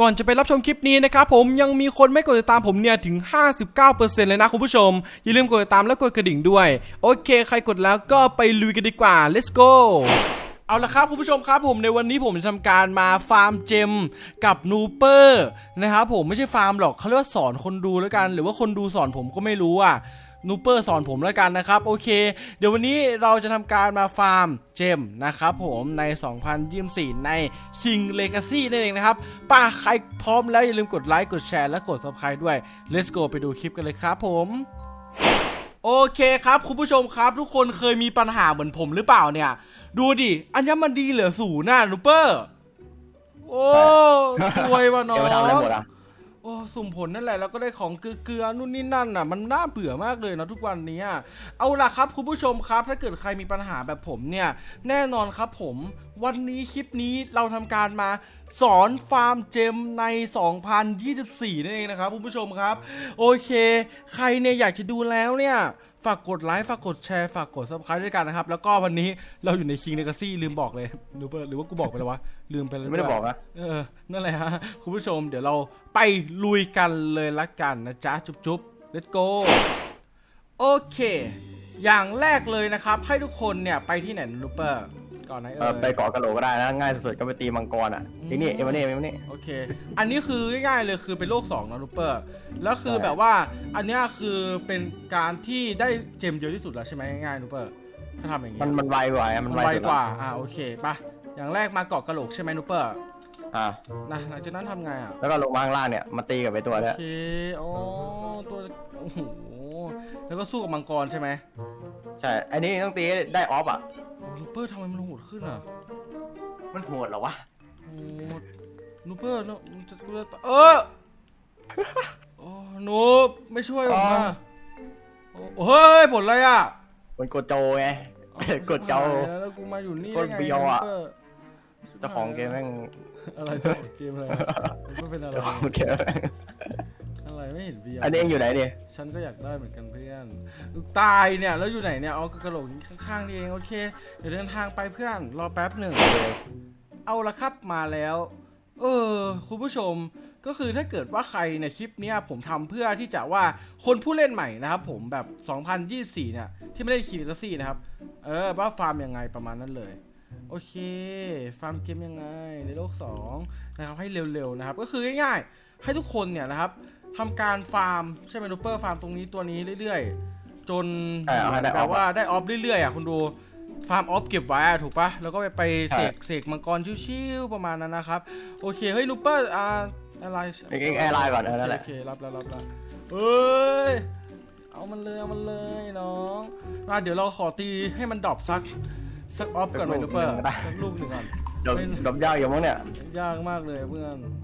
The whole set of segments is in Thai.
ก่อนจะไปรับชมคลิปนี้นะครับผมยังมีคนไม่กดติดตามผมเนี่ยถึง 59%เลยนะคุณผู้ชม อย่าลืมกดติดตามและกดกระดิ่งด้วย โอเค ใครกดแล้วก็ไปลุยกันดีกว่า let's go เอาละครับคุณผู้ชมครับผมในวันนี้ผมจะทำการมาฟาร์มเจมกับนูเปอร์นะครับผมไม่ใช่ฟาร์มหรอกเขาเรียกว่าสอนคนดูแล้วกัน หรือว่าคนดูสอนผมก็ไม่รู้อะ นูเปอร์สอนผมแล้วกันนะครับ โอเค เดี๋ยววันนี้เราจะทำการมาฟาร์มเจมนะครับผมใน 2024 ใน King Legacy นั่นเองนะครับป้าใครพร้อมแล้วอย่าลืมกดไลค์กดแชร์และกด subscribe ด้วย let's go ไปดูคลิปกันเลยครับผมโอเคครับคุณผู้ชมครับ ทุกคนเคยมีปัญหาเหมือนผมหรือเปล่าเนี่ย ดูดิ อัญมันดีเหลือศูนย์น่ะนูเปอร์ โอ้รวยว่ะน้อง โอ้สุ่มผลนั่นแหละแล้วก็ได้ของเกลือนู่นนี่นั่นอะ มันน่าเบื่อมากเลยนะทุกวันนี้เอาล่ะครับคุณผู้ชมครับ ถ้าเกิดใครมีปัญหาแบบผมเนี่ย แน่นอนครับผมวันนี้คลิปนี้เราทำการมาสอนฟาร์มเจมใน 2024 นั่นเองนะครับคุณผู้ชมครับ โอเค ใครเนี่ยอยากจะดูแล้วเนี่ย ฝากกดไลค์ ฝากกดแชร์ ฝากกด subscribe ด้วยกันนะครับ แล้วก็วันนี้เราอยู่ใน King Legacy ลืมบอกเลยหรือเปล่าหรือว่ากูบอกไปแล้ววะ ลืมไปแล้วไม่ได้บอกนะ เออ นั่นแหละฮะ คุณผู้ชม เดี๋ยวเราไปลุยกันเลยละกันนะจ๊ะ จุ๊บจุ๊บ let's go โอเค อย่างแรกเลยนะครับ ให้ทุกคนเนี่ยไปที่ไหนนะลูเปอร์ ก่อนไหนเอเอ่อยไปเกาะกะโหลกก็ได้นะ ง่ายสุดๆก็ไปตีมังกรอะอืมทีนี่เอ็มนี่เอ็มนี่โอเค อันนี้คือง่ายๆเลยคือเป็นโลก2นะลูเปอร์ แล้วคือใช่ แบบว่าอันเนี้ยคือเป็นการที่ได้เจมเยอะที่สุดแล้วใช่ไหมง่ายๆลูเปอร์ถ้าทำอย่างงี้มันมันไวกว่าไงมัมันนไวไวสุดกว่า อ่าโอเคปะอย่างแรกมาเกาะกระโหลกใช่ไหมลูเปอร์อะนะหลังจากนั้นทำไงอะ แล้วก็ลงมาข้างล่างเนี่ยมาตีกับไอตัวโอเนี้ยเคอ๋อตัวโอ้โหแล้วก็สู้กับมังกรใช่ไหมใช่ อันนี้ต้องตีให้ได้ออฟอะโอ้ ลูเปอร์ทำไมมันโหดขึ้นอะมันโหดเหรอวะโอ้ลูเปอร์แล้วมันจะกูจะเออโอ้หนูไม่ช่วยผมอ๋ออะโอ้เฮ้ยผลอะไรอะมันกดโจไงกดเจ้าชิบหยแล้วแล้วกูมาอยู่นี่กดได้ไงเบียวอะลูปร์เจ้าของเกมแม่งอะไรเจ้าของเกมอะไรมันเป็นอะไรเจ้าของเกมแม่ง อะไรไม่เห็นเบียร์อันนี้เองอยู่ไหนดิฉันก็อยากได้เหมือนกันเพื่อนตายเนี่ยแล้วอยู่ไหนเนี่ยเอากระโหลกข้างๆนี่เองโอเคเดี๋ยวเดินทางไปเพื่อนรอแป๊บหนึ่งเอาละครับมาแล้ว เออ คุณผู้ชมก็คือถ้าเกิดว่าใครในยคลิปเนี้ยผมทำเพื่อที่จะว่าคนผู้เล่นใหม่นะครับผมแบบ 2024 เนี่ย ที่ไม่ได้คีนกัซี่นะครับ เออว่าฟาร์มยังไงประมาณนั้นเลย โอเค ฟาร์มเกมยังไงในโลก 2 นะครับให้เร็วๆนะครับ ก็คือง่ายๆให้ทุกคนเนี่ยนะครับ ทำการฟาร์มใช่ไหมนูเปอร์ฟาร์มตรงนี้ตัวนี้เรื่อยๆ จนใช่เอาให้ได้แบบออฟว่าอะได้ออฟเรื่อยๆอะคุณดูฟาร์มออฟเก็บไว้อะถูกปะแล้วก็ไปไปใช่เสกเสกมังกรชิวๆประมาณนั้นนะครับ โอเคเฮ้ยนูเปอร์อ่าอะไรเองเองแอร์ไลน์ก่อนเออนั่นแหละโอเครับแล้วรับแล้วเฮ้ยเอามันเลยเอามันเลยน้องมาเดี๋ยวเราขอตีให้มันดรอปสักสักออฟก่อนไหมนูเปอร์สักลูกหนึ่งก่อนดมดมยากอยู่มั้งเนี่ยยากมากเลยเพื่อนโอ้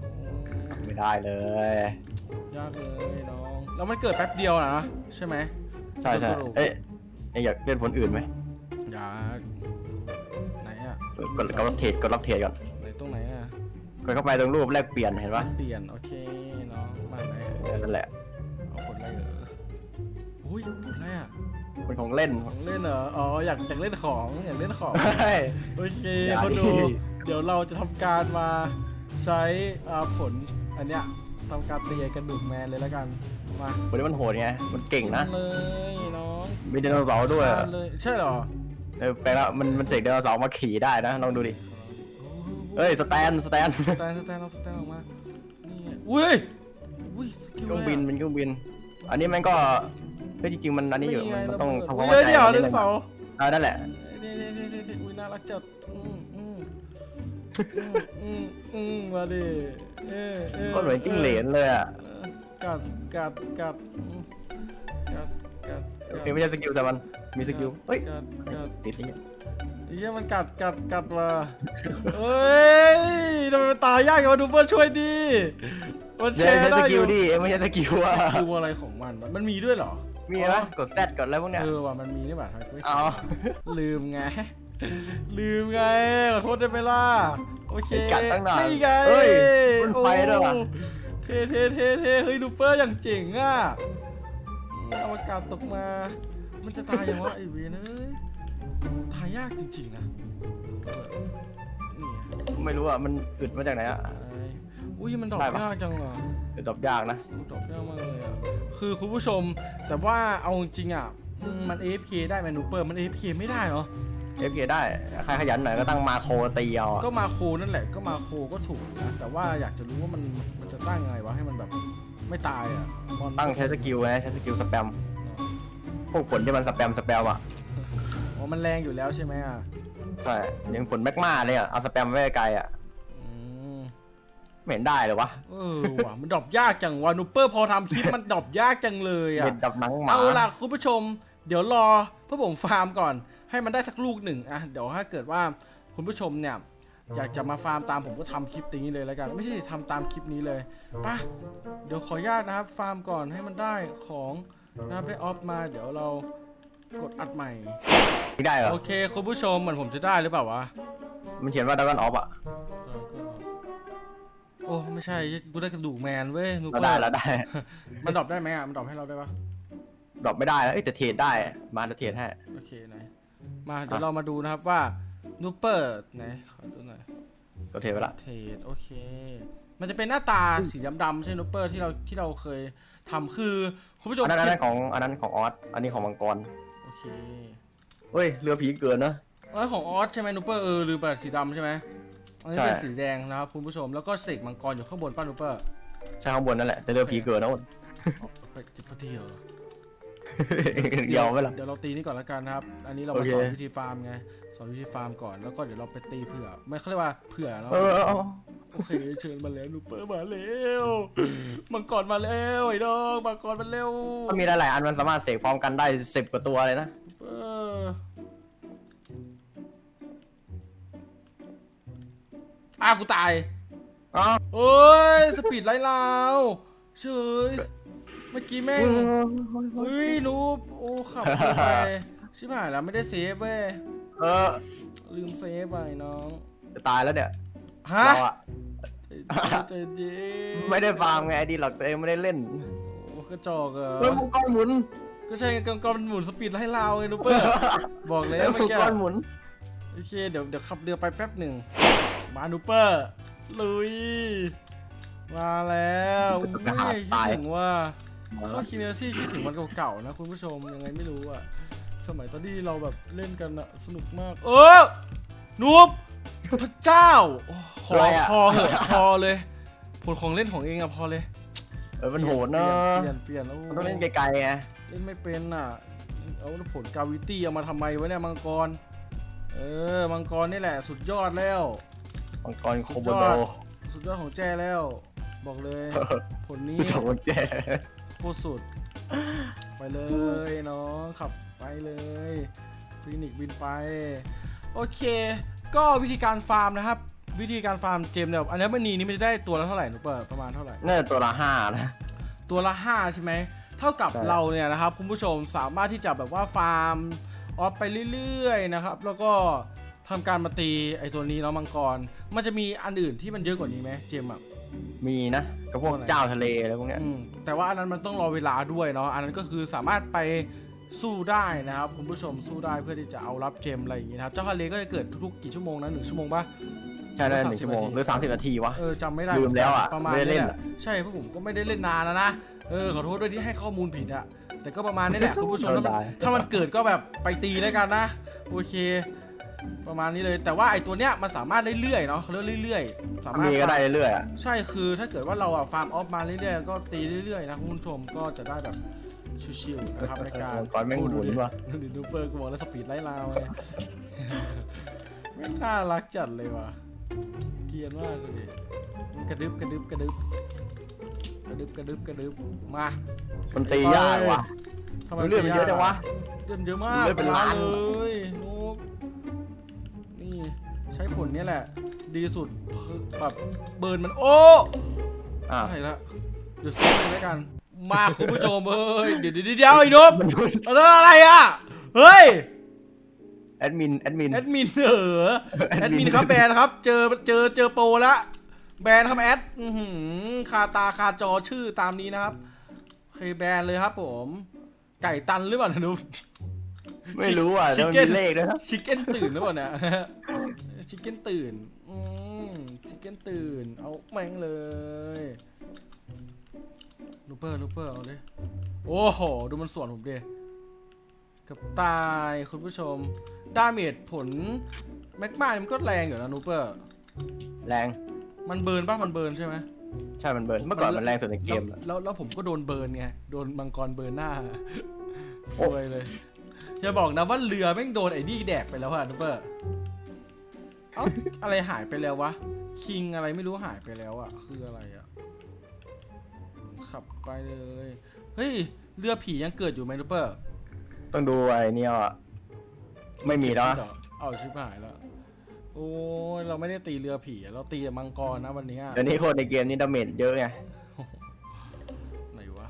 ไม่ได้เลย ยากเลยน้อง แล้วมันเกิดแป๊บเดียวนะใช่ไหมใช่ใช่กระโหลกเอ๊ะเองอยากเล่นผลอื่นไหมอยากไหนอะกดกดรับเทรดกดรับเทรดก่อนไหนตรงไหนอะกดเข้าไปตรงรูปแลกเปลี่ยนเห็นปะเปลี่ยนโอเคน้องมาไหนเออนั่นแหละเอาผลอะไรเอออุ้ยผลอะไรอะเป็นของเล่นของเล่นเหรออ๋ออยากอยากเล่นของอยากเล่นของใช่โอเคอย่าคนดูดิเดี๋ยวเราจะทำการมาใช้อ่าผล อันเนี้ยทำการตีไอ้กระดูกแมนเลยแล้วกัน มาคนนี้มันโหดไง มันเก่งนะ เลยน้องมีไดโนเสาร์ด้วยมาเลยใช่เหรอเออแปลว่ามันมันเสกไดโนเสาร์มาขี่ได้นะ ลองดูดิ เอ้ย สแตน สแตนสแตนสแตนเอาสแตนออกมา นี่ไงอุ้ยอุ้ยสกิลเครื่องอะไรบินอะเป็นเครื่องบิน อันนี้มันก็เฮ้ยจริงๆมันอันนี้อยู่ไงมันต้องระทำเบิความดเข้าอุ้ยใจเดี๋ยวนิเดี๋ดยวนึงเสาเออนั่นแหละเดี๋ยวเดี๋ยวเดี๋ยวเดี๋ยวอุ้ยน่ารักจัดอืม อืมอืมอืมมาดิเออเออก็เหมือนจิ้งเหลนเลยอะเออกัดกัดกัดอืมกัดกัดกัดเอ้ยไม่ใช่สกิลแต่มันมีสกิลเฮ้ยกัดกัด ติดนี่ไอ้เหี้ยมันกัดกัดกัดมาเฮ้ยทำไมมันตายยากอย่างวะดูเพื่อนช่วยดี มันแชใช่ร์ใช่ได้สอกิลยู่ดิเอ้ยไม่ใช่สกิลอะดูอะไรของมันวะมันมีด้วยเหรอมีไหมกดแซดกดอะไรพวกเนี้ยเออว่ะมันมีนี่หว่าทำไมกูไม่เอาลืมไง ลืมไงขอโทษได้ไหมล่ะ โอเคกัดตั้งนานนี่ไงเฮ้ยมันไปด้วยว่ะ โอ้เท่เท่เท่เท่เฮ้ยดูเปอร์อย่างเจ๋งอะอืมเอาอากาศตกมา มันจะตายยังวะไอเวนเอ้ยตายยากจริงๆนะเออนี่ไงไม่รู้อะ มันอึดมาจากไหนอะ ตายอุ้ยมันดรอปได้ปะ ยากจังอะเดี๋ยวดรอปยากนะมันดรอปยากมากเลยอะ คือคุณผู้ชมแต่ว่าเอาจริงๆอะอืมมัน AFK ได้ไหมนูเปอร์มัน AFK ไม่ได้เหรอ FK ได้ ใครขยันหน่อยก็ตั้งมาโคตีเอาอะก็มาโคนั่นแหละก็มาโคก็ถูกนะแต่ว่าอยากจะรู้ว่ามันมันจะตั้งไงวะให้มันแบบไม่ตายอะมอนตั้งใช้สกิลไงใช้สกิลสแปม พวกผลที่มันสแปมสแปมอะ อ๋อมันแรงอยู่แล้วใช่ไหมอะใช่ยังผลแมกมาเลยอะ เอาสแปมไว้ไกลอะ อืมไม่เห็นได้เลยวะเออว่ะมันดรอปยากจังวะนูเปอร์พอทำคลิปมันดรอปยากจังเลยอะเห็นดับหนังหมา เอาล่ะคุณผู้ชม เดี๋ยวรอเพื่อผมฟาร์มก่อน ให้มันได้สักลูกหนึ่งอะเดี๋ยวถ้าเกิดว่าคุณผู้ชมเนี่ยอยากจะมาฟาร์มตามผมก็ทำคลิปนี้เลยแล้วกัน ไม่ใช่ทำตามคลิปนี้เลยไป่ะเดี๋ยวขออนุญาตนะครับฟาร์มก่อนให้มันได้ของนะครับได้ออฟมา เดี๋ยวเรากดอัดใหม่ไม่ได้เหรอโอเคคุณผู้ชมเหมือนผมจะได้หรือเปล่าวะมันเขียนว่าดักกันออฟอะเออก็โอ้ไม่ใช่กูได้กระดูกแมนเว้ยนูเราเปอได้ร์เราได้ มันดรอปได้ไหมอะมันดรอปให้เราได้ปะดรอปไม่ได้แล้วเอ้ยแต่เทรดได้มาเทรดให้โอเคไหน มาเดี๋ยวเรามาดูนะครับว่านูเปอร์ไหนขอตัวหน่อยก็เทรดไปละเทรดโอเค มันจะเป็นหน้าตาสีดำๆใช่นูเปอร์ที่เราที่เราเคยทำคือคุณผู้ชมอันนั้นอันคินั้ดนของอันนั้นของออสอันนี้ของมังกรโอเคเฮ้ยเรือผีเกินเนอะอันนั้นของออสใช่ไหมนูเปอร์เออหรือแบบสีดำใช่ไหมอันนี้เป็นใช่สีแดงนะครับคุณผู้ชมแล้วก็เสกมังกรอยู่ข้างบนป้านูเปอร์ใช่ข้างบนนั่นแหละแต่เรือผีเกินนะอ้นไปจิบปะเดี ยวเดียวไหมล่ะ เดี๋ยวเราตีนี่ก่อนแล้วกันนะครับ อันนี้เราโอมาเค สอนวิธีฟาร์มไง สอนวิธีฟาร์มก่อน แล้วก็เดี๋ยวเราไปตีเผื่อ ไม่เขาเรียกว่าเผื่อเนาะเออเออเออโอเคเชิญมาแล้วนูเปอร์มาแล้วมังกรมาแล้วไอ้น้องมังกรมาแล้วมันมีหลายๆอันมันสามารถเสกพร้อมกันได้สิบกว่าตัวเลยนะ เอออ้าวกูตายอ๋อเอ้ยสปีดไล่ลาวเฉย เมื่อกี้แม่งเฮ้ยนูบโอ้ขับเกินไปชิบหายแล้วไม่ได้เซฟเว้ยเออ ลืมเซฟไปน้องจะตายแล้วเนี่ยฮะเราอะใจเย็นไม่ได้ฟาร์มไงไอดีหรอกตัวเองไม่ได้เล่นโอ้กระจอกเหรอเฮ้ยมังกรหมุน ก็ใช่ไงกองกองมันหมุนสปีดไล่ลาวไงนูเปอร์บอกแล้วเฮ้ยเมื่มัองกี้กรหมุนโอเคเดี๋ยวเดี๋ยวขับเรือไปแป๊บหนึ่งมานูเปอร์ลุยมาแล้วอุ้ยคิดถึงว่า เข้าคินเนซี่คิดถึงวันเก่าๆนะคุณผู้ชมยังไงไม่รู้อะสมัยตอนที่เราแบบเล่นกันอะสนุกมาก เออนูบพระเจ้าโอ้ขออะไรอะ พอเหอะพอเลยผลของเล่นของเองอะพอเลยเออมันโหดเนอะเปลี่ยนเปลี่ยนแล้วมันต้องเล่นไกลๆไงเล่นไม่เป็นอะเอาผลกาวิตี้เอามาทำไมวะเนี่ยมังกร เออมังกรนี่แหละ สุดยอดแล้ว มังกรโคโบโดสุดยอดของแจ้แล้ว บอกเลย ผลนี้ จบแจ โคตรสุด ไปเลยน้องขับไปเลยฟินิกบินไป โอเค ก็วิธีการฟาร์มนะครับ วิธีการฟาร์มเจมเนี่ยอันนี้มันนีนี่มันจะได้ตัวละเท่าไหร่หนูเปิดประมาณเท่าไหร่น่าจะตัวละห้านะตัวละ5ใช่ไหมเท่ากับใช่เราเนี่ยนะครับคุณผู้ชมสามารถที่จะแบบว่าฟาร์มออฟไปเรื่อยๆนะครับ แล้วก็ทำการมาตีไอตัวนี้เนาะมังกร มันจะมีอันอื่นที่มันเยอะกว่านี้ไหมเจมส์อะ มีนะกับพวกอะไรเจ้าทะเลอะไรพวกเนี้ยอืมแต่ว่าอันนั้นมันต้องรอเวลาด้วยเนาะอันนั้นก็คือสามารถไปสู้ได้นะครับคุณผู้ชมสู้ได้เพื่อที่จะเอารับเจมส์อะไรอย่างงี้นะครับเจ้าทะเลก็จะเกิดทุกๆกี่ชั่วโมงนะหนึ่งชั่วโมงปะ ใช่ได้ห30นึ่งชั่วโมงนาทีหรือสามสิบนาทีวะ เออจำไม่ได้ลืมแล้วอะประมาณไม่ได้เล่นแหละอะใช่เพราะผมก็ไม่ได้เล่นนานแล้วนะเออขอโทษด้วยที่ให้ข้อมูลผิดอะแต่ก็ประมาณนี้แหละ คุณผู้ชมถ้ามันได้ถ้ามันเกิดก็แบบไปตีแล้วกันนะ โอเค ประมาณนี้เลย แต่ว่าไอ้ตัวเนี้ยมันสามารถเรื่อยๆเนาะเขาเรียกเรื่อยๆ สามารถมีก็ได้เรื่อยๆอะใช่คือถ้าเกิดว่าเราอะฟาร์มออฟมาเรื่อยๆก็ตีเรื่อยๆนะคุณผู้ชมก็จะได้แบบชิวๆนะครับในการมังกรแม่งหมุนว่ะดูดิดูเปอร์กูบอกแล้วสปีดไล่ลาวไงไม่งน่ารักจัดเลยว่ะเกรียนมากเลยดิกระดึบกระดึบกระดึบกระดึบกระดึบกระดึบมามันตียากว่ะทำไมเลือดมันเยอะจังวะเลือดเยอะมากเลือดเป็นล้านเลยนกนี่ใช้ ผลเนี้ยแหละ ดีสุดคือแบบเบิร์นมันโอ้อะอะไรละเดี๋ยวซื้อเลยแล้วกัน มาคุณผู้ชมเอ้ยเดี๋ยวเดี๋ยวเดี๋ยวไอ้นบมันแล้วอะไรอะเฮ้ยแอดมินแอดมินแอดมินเออแอแอดดมิมินนครับแบนครับ เจอเจอเจอโปรละแบนครับแอดอื้อหือคาตาคาจอชื่อตามนี้นะครับเคยแบนเลยครับผม ไก่ตันหรือเปล่านะนุ๊กไม่รู้อะแต่มัน Chicken มีเลขด้วยนะชิคเก้นตื่นหรือเปล่าเนี่ย ชิคเก้นตื่น อืมชิคเก้นตื่น เอาแม่งเลยลูเปอร์ลูเปอร์เอาเลย โอ้โห ดูมันสวนผมดิเกับตายคุณผู้ชม ดาเมจผลแม็กมามันก็แรงอยู่นะนูเปอร์ แรง มันเบิร์นป่ะมันเบิร์นใช่ไหมใช่ มันเบิร์น เมื่อก่อนมันแรงสุดในเกมแล้วอะแล้วแล้วผมก็โดนเบิร์นไง โดนมังกรเบิร์นหน้าโอ้สวยเลย อย่าบอกนะว่าเรือแม่งโดนไอ้นี่แดกไปแล้วอะนูเปอร์ เอ้าอะไรหายไปแล้ววะ คิงอะไรไม่รู้หายไปแล้วอะคืออะไรอะขับไปเลย เฮ้ย เรือผียังเกิดอยู่ไหมนูเปอร์ต้องดูไอ้เนี่ยอะไม่มีแล้วนะเหรอเอาชิบหายแล้ว โอ้ยเราไม่ได้ตีเรือผีอะเราตีแต่มังกรนะวันนี้อะเดี๋ยวนี้คนในเกมนี้ดาเมจเยอะไงไหนวะ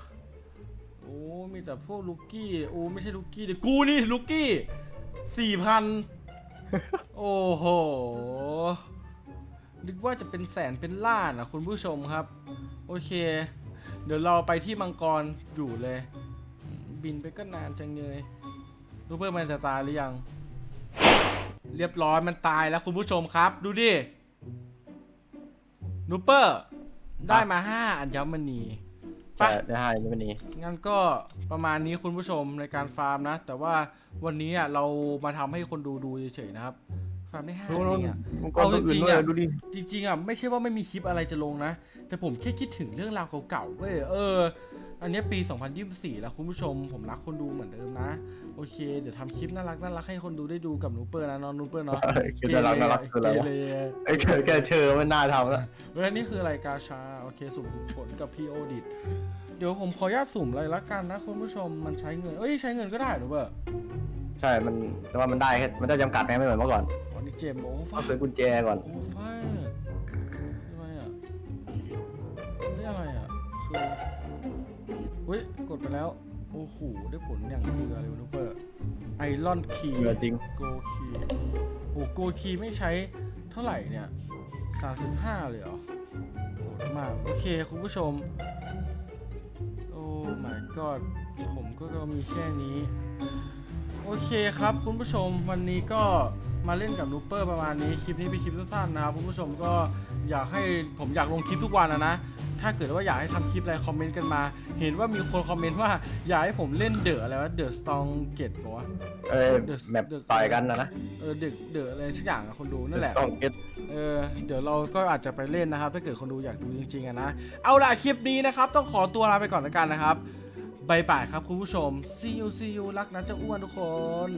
โอ้มีแต่พวกลูกกี้ โอ้ไม่ใช่ลูกกี้เดี๋ยวกูนี่ลูกกี้สี่พัน โอ้โห นึกว่าจะเป็นแสนเป็นล้านอะคุณผู้ชมครับ โอเค เดี๋ยวเราไปที่มังกรอยู่เลย บินไปก็นานจังเลยรูเปอร์มันจะตายหรือยัง เรียบร้อยมันตายแล้วคุณผู้ชมครับ ดูดินูเปอร์ ได้มาห้าอัญมณี ใช่ได้ให้นี่มันนี้งั้นก็ประมาณนี้คุณผู้ชมในการฟาร์มนะ แต่ว่าวันนี้อะเรามาทำให้คนดูดูเฉยๆนะครับฟาร์มได้ห้าดูจแล้วริงอะมันก็ตัวอื่นด้วยเอาจริงๆอะดูดิจริงๆอะไม่ใช่ว่าไม่มีคลิปอะไรจะลงนะ แต่ผมแค่คิดถึงเรื่องราวเก่าๆเว้ยเออ อันเนี้ยปี 2024 แล้วคุณผู้ชม ผมรักคนดูเหมือนเดิมนะ โอเค เดี๋ยวทำคลิปน่ารักน่ารักให้คนดูได้ดูกับนูเปอร์นะน้องนูเปอร์เนาะคิดน่ารักน่ารักคืออะไรเกวะเรไอ้แค่แค่เชิญมันน่าทำแล้วเฮ้ยนี่คืออะไรกาชา โอเค สุ่มผลกับพีโอดิตเดี๋ยวผมขออนุญาตสุ่มเลยละกันนะคุณผู้ชมมันใช้เงิน เอ้ยใช้เงินก็ได้หรือเปล่าใช่ มันแต่ว่ามันได้แค่มันได้จำกัดไงไม่เหมือนเมื่อก่อนวันนี้เจมส์โอ้ฟ้าต้องซื้อกุญแจก่อนโอ้ฟ้า เฮ้ยกดไปแล้ว โอ้โห ได้ผลอย่างเรือเลยนูเปอร์ไอรอนคีเรือจริง โกคีโอ้โกคีไม่ใช้เท่าไหร่เนี่ยสามสิบห้าเลยเหรอโหดมาก โอเค คุณผู้ชม โอ้ my god ผมก็มีแค่นี้ โอเคครับคุณผู้ชมวันนี้ก็มาเล่นกับนูเปอร์ประมาณนี้ คลิปนี้เป็นคลิปสั้นๆนะครับคุณผู้ชมก็อยากให้ผมอยากลงคลิปทุกวันนะนะ ถ้าเกิดว่าอยากให้ทำคลิปอะไรคอมเมนต์กันมา เห็นว่ามีคนคอมเมนต์ว่าอยากให้ผมเล่นเดอะอะไรวะเดอะสตองเกตปะวะเอ้ยเดี๋ยวแมปเดี๋ยวต่อยกันนะนะเออเดอะเดอะอะไรสักอย่างอะคนดูนั่นแหละต้องเก็ตเออเดี๋ยวเราก็อาจจะไปเล่นนะครับ ถ้าเกิดคนดูอยากดูจริงๆอะนะเอาล่ะคลิปนี้นะครับ ต้องขอตัวลาไปก่อนแล้วกันนะครับบายบายครับคุณผู้ชม see you see you รักนะเจ้าอ้วนทุกคน